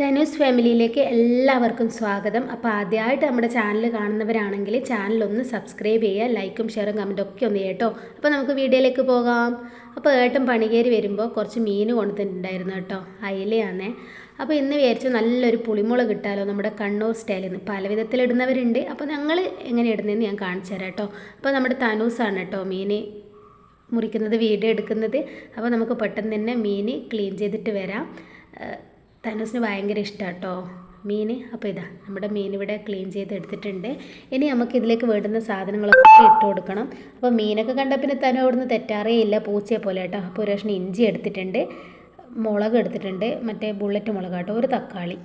തനൂസ് ഫാമിലിയിലേക്ക് എല്ലാവർക്കും സ്വാഗതം. അപ്പോൾ ആദ്യമായിട്ട് നമ്മുടെ ചാനൽ കാണുന്നവരാണെങ്കിൽ ചാനൽ ഒന്ന് സബ്സ്ക്രൈബ് ചെയ്യുക ലൈക്കും ഷെയറും കമന്റും ഒക്കെ ഒന്ന് കേട്ടോ. അപ്പോൾ നമുക്ക് വീഡിയോയിലേക്ക് പോകാം. അപ്പോൾ ഏട്ടൻ പണികേരി വരുമ്പോൾ കുറച്ച് മീൻ കൊണ്ടുതന്നിട്ടുണ്ടായിരുന്നു കേട്ടോ അയിലയാണേ. അപ്പോൾ ഇന്ന് വിചാരിച്ചു നല്ലൊരു പുളിമുളക് കിട്ടാലോ നമ്മുടെ കണ്ണൂർ സ്റ്റൈലിൽ നിന്ന്. പല വിധത്തിലിടുന്നവരുണ്ട് അപ്പോൾ ഞങ്ങൾ എങ്ങനെ ഇടുന്നതെന്ന് ഞാൻ കാണിച്ചു തരാം കേട്ടോ. അപ്പോൾ നമ്മുടെ തനൂസാണ് കേട്ടോ മീൻ മുറിക്കുന്നത് വീഡിയോ എടുക്കുന്നത്. അപ്പോൾ നമുക്ക് പെട്ടെന്ന് തന്നെ മീൻ ക്ലീൻ ചെയ്തിട്ട് വരാം. തനൂസിന് ഭയങ്കര ഇഷ്ടമാണ് കേട്ടോ മീൻ അപ്പോൾ ഇതാ നമ്മുടെ മീൻ ഇവിടെ ക്ലീൻ ചെയ്ത് എടുത്തിട്ടുണ്ട്. ഇനി നമുക്ക് ഇതിലേക്ക് വേണ്ടുന്ന സാധനങ്ങളൊക്കെ ഇട്ട് കൊടുക്കണം. അപ്പോൾ മീനൊക്കെ കണ്ട പിന്നെ തനു അവിടുന്ന് തെറ്റാറേ ഇല്ല പൂച്ചയെ പോലെ കേട്ടോ. അപ്പോൾ ഒരു കഷ്ണം ഇഞ്ചി എടുത്തിട്ടുണ്ട് മുളക് എടുത്തിട്ടുണ്ട് മറ്റേ ബുള്ളറ്റ് മുളക് കേട്ടോ ഒരു തക്കാളി.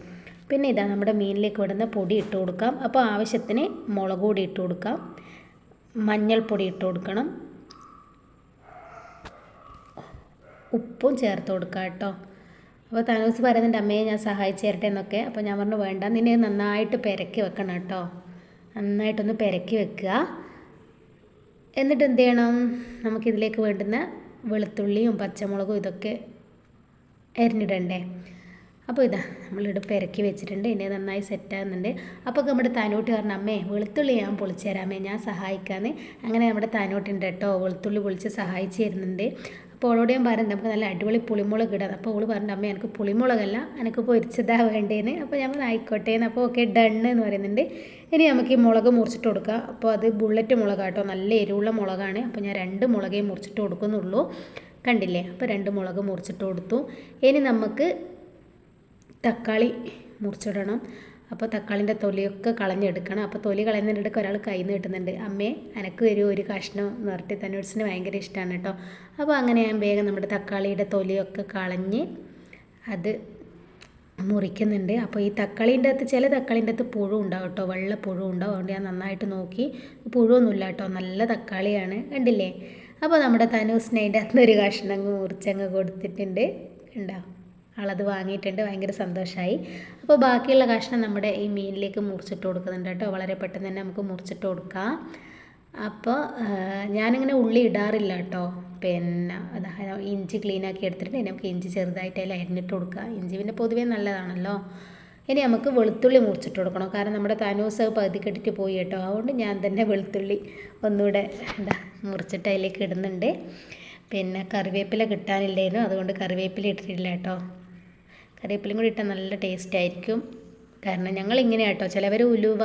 പിന്നെ ഇതാ നമ്മുടെ മീനിലേക്ക് വിടുന്ന പൊടി ഇട്ട് കൊടുക്കാം. അപ്പോൾ ആവശ്യത്തിന് മുളക് പൊടി ഇട്ട് കൊടുക്കാം. മഞ്ഞൾപ്പൊടി ഇട്ട് കൊടുക്കണം. ഉപ്പും ചേർത്ത് കൊടുക്കാം കേട്ടോ. അപ്പോൾ തനൂസ് പറയുന്നുണ്ട് അമ്മയെ ഞാൻ സഹായിച്ചു തരട്ടെ എന്നൊക്കെ. അപ്പോൾ ഞാൻ പറഞ്ഞു വേണ്ട നിന്നെ നന്നായിട്ട് പെരക്കി വെക്കണം കേട്ടോ. നന്നായിട്ടൊന്ന് പെരക്കി വെക്കുക. എന്നിട്ട് എന്ത് ചെയ്യണം? നമുക്കിതിലേക്ക് വേണ്ടുന്ന വെളുത്തുള്ളിയും പച്ചമുളകും ഇതൊക്കെ അരിഞ്ഞിടണ്ടേ? അപ്പോൾ ഇതാ നമ്മളിവിടെ പെരക്കി വെച്ചിട്ടുണ്ട്. എന്നെ നന്നായി സെറ്റാകുന്നുണ്ട് അപ്പോൾ നമ്മുടെ താനോട്ട് പറഞ്ഞു അമ്മേ വെളുത്തുള്ളി ഞാൻ പൊളിച്ചു തരാമേ ഞാൻ സഹായിക്കാമെന്ന് അങ്ങനെ നമ്മുടെ താനോട്ടുണ്ട് കേട്ടോ. വെളുത്തുള്ളി പൊളിച്ച് സഹായിച്ചു തരുന്നുണ്ട്. അപ്പോൾ അവളോട് ഞാൻ പറഞ്ഞു നമുക്ക് നല്ല അടിപൊളി പുളിമുളക് ഇടാം. അപ്പോൾ അവൾ പറഞ്ഞു അമ്മ എനിക്ക് പുളിമുളകല്ല എനിക്ക് പൊരിച്ചതാ വേണ്ടേന്ന്. അപ്പോൾ ഞാൻ ആയിക്കോട്ടെ എന്ന്. അപ്പോൾ ഓക്കെ ഡണ്ണ് എന്ന് പറയുന്നുണ്ട്. ഇനി നമുക്ക് ഈ മുളക് മുറിച്ചിട്ട് കൊടുക്കാം. അപ്പോൾ അത് ബുള്ളറ്റ് മുളകാട്ടോ നല്ല എരിവുള്ള മുളകാണ്. അപ്പോൾ ഞാൻ രണ്ട് മുളകേ മുറിച്ചിട്ട് കൊടുക്കുന്നുള്ളൂ. കണ്ടില്ലേ? അപ്പോൾ രണ്ട് മുളക് മുറിച്ചിട്ട് കൊടുത്തു. ഇനി നമുക്ക് തക്കാളി മുറിച്ചിടണം. അപ്പോൾ തക്കാളിന്റെ തൊലിയൊക്കെ കളഞ്ഞെടുക്കണം. അപ്പോൾ തൊലി കളയുന്നതിനിടയ്ക്ക് ഒരാൾ കയ്യിൽ നിന്ന് കിട്ടുന്നുണ്ട്. അമ്മേ എനക്ക് വരും ഒരു കഷ്ണം എന്ന് പറഞ്ഞിട്ട് തന്നോട്സിന് ഭയങ്കര ഇഷ്ടമാണ് കേട്ടോ അപ്പോൾ അങ്ങനെ ഞാൻ വേഗം നമ്മുടെ തക്കാളിയുടെ തൊലിയൊക്കെ കളഞ്ഞ് അത് മുറിക്കുന്നുണ്ട്. അപ്പോൾ ഈ തക്കാളിന്റെ അകത്ത് ചില തക്കാളിന്റെ അകത്ത് പുഴു ഉണ്ടാവും കേട്ടോ വെള്ള പുഴു ഉണ്ടാവും. അതുകൊണ്ട് ഞാൻ നന്നായിട്ട് നോക്കി. പുഴുവൊന്നുമില്ല കേട്ടോ നല്ല തക്കാളിയാണ്. കണ്ടില്ലേ? അപ്പോൾ നമ്മുടെ തനൂസിന് അതിന്റെ ഒരു കഷ്ണം അങ്ങ് മുറിച്ചങ്ങ് കൊടുത്തിട്ടുണ്ട്. ഉണ്ടാവും ആളത് വാങ്ങിയിട്ടുണ്ട്. ഭയങ്കര സന്തോഷമായി അപ്പോൾ ബാക്കിയുള്ള കഷ്ണം നമ്മുടെ ഈ മീനിലേക്ക് മുറിച്ചിട്ട് കൊടുക്കുന്നുണ്ട് കേട്ടോ. വളരെ പെട്ടെന്ന് തന്നെ നമുക്ക് മുറിച്ചിട്ട് കൊടുക്കാം. അപ്പോൾ ഞാനിങ്ങനെ ഉള്ളി ഇടാറില്ല കേട്ടോ. പിന്നെ ഇഞ്ചി ക്ലീൻ ആക്കി എടുത്തിട്ട് നമുക്ക് ഇഞ്ചി ചെറുതായിട്ട് അതിൽ അരിഞ്ഞിട്ട് കൊടുക്കുക ഇഞ്ചി പിന്നെ പൊതുവേ നല്ലതാണല്ലോ. ഇനി നമുക്ക് വെളുത്തുള്ളി മുറിച്ചിട്ട് കൊടുക്കണം. കാരണം നമ്മുടെ തനൂസ് പകുതി കെട്ടിട്ട് പോയി കേട്ടോ. അതുകൊണ്ട് ഞാൻ തന്നെ വെളുത്തുള്ളി ഒന്നുകൂടെ എന്താ മുറിച്ചിട്ട് അതിലേക്ക് ഇടുന്നുണ്ട്. പിന്നെ കറിവേപ്പില കിട്ടാനില്ലായിരുന്നു. അതുകൊണ്ട് കറിവേപ്പില ഇട്ടിട്ടില്ല കേട്ടോ. കറിവേപ്പിലയും കൂടി ഇട്ടാൽ നല്ല ടേസ്റ്റ് ആയിരിക്കും. കാരണം ഞങ്ങൾ ഇങ്ങനെ കേട്ടോ ചിലവർ ഉലുവ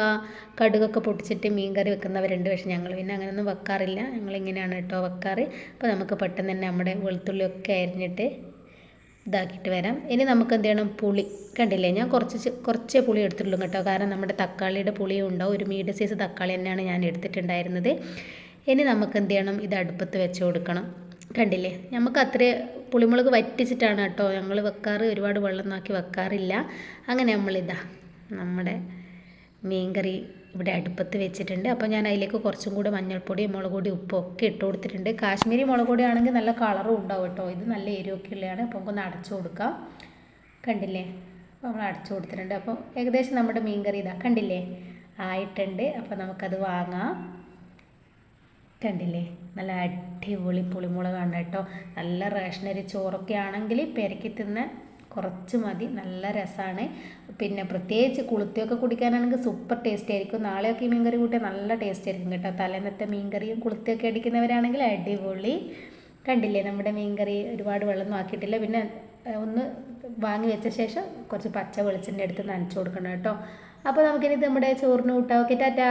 കടുകൊക്കെ പൊട്ടിച്ചിട്ട് മീൻ കറി വെക്കുന്നവരുണ്ട്. പക്ഷെ ഞങ്ങൾ പിന്നെ അങ്ങനെയൊന്നും വെക്കാറില്ല. ഞങ്ങൾ ഇങ്ങനെയാണ് കേട്ടോ വെക്കാറ്. അപ്പോൾ നമുക്ക് പെട്ടെന്ന് തന്നെ നമ്മുടെ വെളുത്തുള്ളിയൊക്കെ അരിഞ്ഞിട്ട് ഇതാക്കിയിട്ട് വരാം. ഇനി നമുക്ക് എന്ത് ചെയ്യണം? പുളി. കണ്ടില്ലേ? ഞാൻ കുറച്ച് കുറച്ചേ പുളി എടുത്തിട്ടുള്ളൂ കേട്ടോ. കാരണം നമ്മുടെ തക്കാളിയുടെ പുളിയും ഉണ്ടാവും. ഒരു മീഡിയം സൈസ് തക്കാളി തന്നെയാണ് ഞാൻ എടുത്തിട്ടുണ്ടായിരുന്നത്. ഇനി നമുക്ക് എന്ത് ചെയ്യണം? ഇത് അടുപ്പത്ത് വെച്ച് കൊടുക്കണം. കണ്ടില്ലേ? നമുക്ക് അത്ര പുളിമുളക് വറ്റിച്ചിട്ടാണ് കേട്ടോ. ഞങ്ങൾ വെക്കാറ് ഒരുപാട് വെള്ളം നോക്കി വെക്കാറില്ല. അങ്ങനെ നമ്മളിതാ നമ്മുടെ മീൻകറി ഇവിടെ അടുപ്പത്ത് വെച്ചിട്ടുണ്ട്. അപ്പോൾ ഞാൻ അതിലേക്ക് കുറച്ചും കൂടി മഞ്ഞൾപ്പൊടി മുളക് പൊടി ഉപ്പും ഒക്കെ ഇട്ട് കൊടുത്തിട്ടുണ്ട്. കാശ്മീരി മുളക് പൊടി ആണെങ്കിൽ നല്ല കളറും ഉണ്ടാവും കേട്ടോ. ഇത് നല്ല എരിവൊക്കെ ഉള്ളതാണ് അപ്പോൾ നമുക്കൊന്ന് അടച്ചു കൊടുക്കാം. കണ്ടില്ലേ? അപ്പോൾ നമ്മൾ അടച്ചു കൊടുത്തിട്ടുണ്ട്. അപ്പോൾ ഏകദേശം നമ്മുടെ മീൻകറി ഇതാ കണ്ടില്ലേ? ആയിട്ടുണ്ട്. അപ്പോൾ നമുക്കത് വാങ്ങാം. കണ്ടില്ലേ? നല്ല അടിപൊളി പുളിമുളകാണ് കേട്ടോ. നല്ല റേഷനരി ചോറൊക്കെ ആണെങ്കിൽ പെരക്കി തിന്നാൻ കുറച്ച് മതി. നല്ല രസമാണ് പിന്നെ പ്രത്യേകിച്ച് കുളുത്തിയൊക്കെ കുടിക്കാനാണെങ്കിൽ സൂപ്പർ ടേസ്റ്റ് ആയിരിക്കും. നാളെയൊക്കെ ഈ മീൻകറി കൂട്ടിയാൽ നല്ല ടേസ്റ്റ് ആയിരിക്കും കേട്ടോ. തലേന്നത്തെ മീൻകറിയും കുളുത്തിയൊക്കെ അടിക്കുന്നവരാണെങ്കിൽ അടിപൊളി. കണ്ടില്ലേ? നമ്മുടെ മീൻകറി ഒരുപാട് വെള്ളം ആക്കിയിട്ടില്ല. പിന്നെ ഒന്ന് വാങ്ങി വെച്ച ശേഷം കുറച്ച് പച്ച വെളിച്ചെണ്ണ എടുത്ത് നനച്ചു കൊടുക്കണം കേട്ടോ. അപ്പോൾ നമുക്കിനി നമ്മുടെ ചോറിന് കൂട്ടാം. Okay ta-ta.